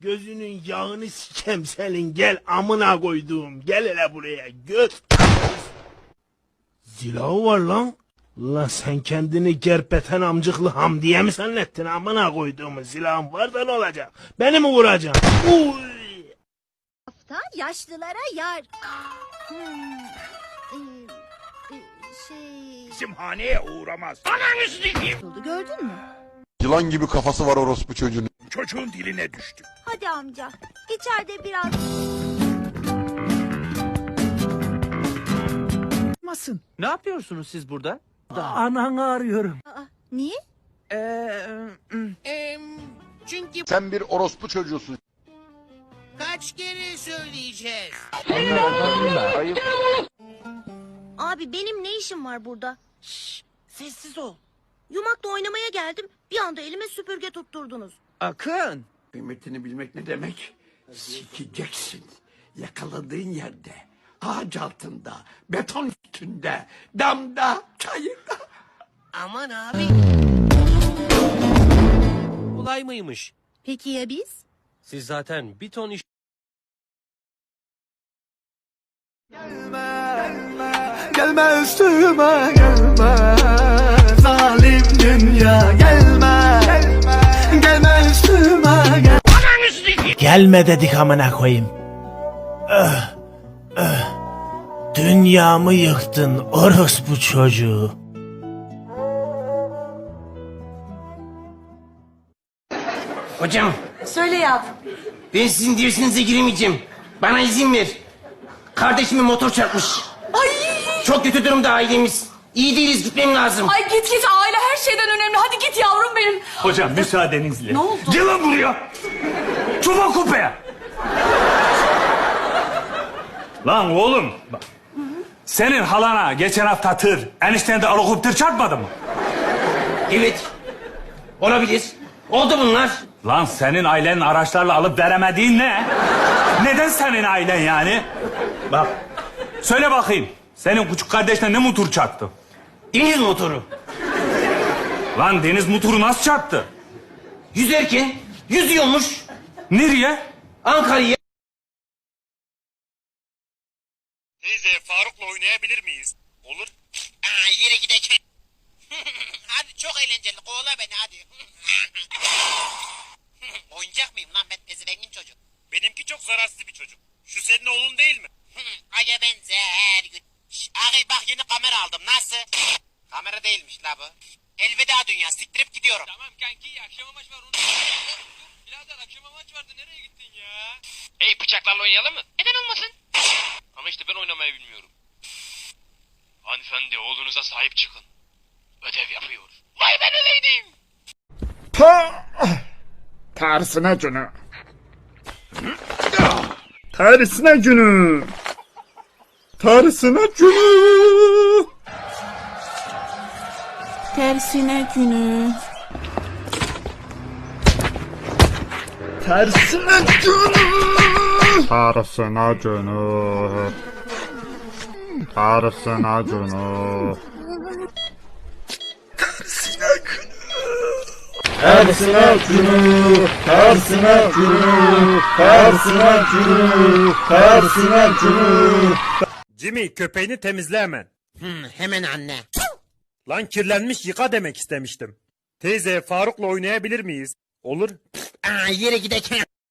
Gözünün yağını sikem senin gel amına koyduğum. Gel hele buraya göt. Zilahu var lan. Lan sen kendini gerpeten amcıklı Hamdiye mi zannettin amına koyduğumu silahım var da ne olacak? Beni mi vuracaksın? Uy. hafta yaşlılara yar. Hmm, e, e, şey... Bizim haneye uğramaz. oldu gördün mü? Yılan gibi kafası var orospu çocuğun. Çocuğun diline düştü. Hadi amca içeride biraz Masın. Ne yapıyorsunuz siz burada? Ananı arıyorum. Aa, niye? Ee, hmm, Çünkü Sen bir orospu çocuğusun. kaç kere söyleyeceğiz? Abi benim ne işim var burada? sessiz ol. Yumakla oynamaya geldim. Bir anda elime süpürge tutturdunuz. Akın. Kıymetini bilmek ne demek? Sikeceksin. Yakaladığın yerde, ağaç altında, beton üstünde, damda, çayırda. Aman abi. Olay mıymış? Peki ya biz? Siz zaten bir ton iş... Gelme üstüme gelme, zalim dünya gelme, Gelme dedik amına koyayım. Öh, öh. Dünyamı yıktın orospu çocuğu. Hocam Söyle yavrum. ben sizin dersinize giremeyeceğim. Bana izin ver. Kardeşime motor çarpmış. Ay, Çok kötü durumda ailemiz. İyi değiliz gitmem lazım. ay git git aile her şeyden önemli. Hadi git yavrum benim. Hocam müsaadenizle. Ne oldu? Gel lan buraya. Çuval kupaya. Lan oğlum. bak. Senin halana geçen hafta tır, enişten de alikopter çarpmadı mı? Evet. Olabilir. Oldu bunlar. Lan senin ailenin araçlarla alıp veremediğin ne? Neden senin ailen yani? Bak, söyle bakayım. Senin küçük kardeşine ne motor çarptı? Deniz motoru. Lan deniz motoru nasıl çarptı? Yüzerken yüzüyormuş. Nereye? Ankara'ya. Teyze Faruk'la oynayabilir miyiz? Olur. Aa, yere gideceğim. hadi çok eğlenceli. Kovala beni hadi. Oyuncak mıyım lan ben pezevengin çocuk. Benimki çok zararsız bir çocuk. Şu senin oğlun değil mi? Aya benzer. Ağay bak yeni kamera aldım. Nasıl? Kamera değilmiş la bu. Elveda dünya. Siktirip gidiyorum. Tamam kanki akşama maç var onu. Birader akşama maç vardı nereye gittin ya? Hey bıçaklarla oynayalım mı? Neden olmasın? Ama işte ben oynamayı bilmiyorum. Hanımefendi oğlunuza sahip çıkın. Ödev yapıyor. Vay ben öleydim. Tersine günü. Tersine günü. Tersine günü. Tersine günü. Tersine günü. Tersine günü. Tersine günü. Tersine günü. Tersine günü, tersine günü, tersine günü, tersine günü. Jimmy köpeğini temizle hemen. Hmm, hemen anne. Lan kirlenmiş yıka demek istemiştim. Teyze Faruk'la oynayabilir miyiz? Olur. Aa, yere gideceğim.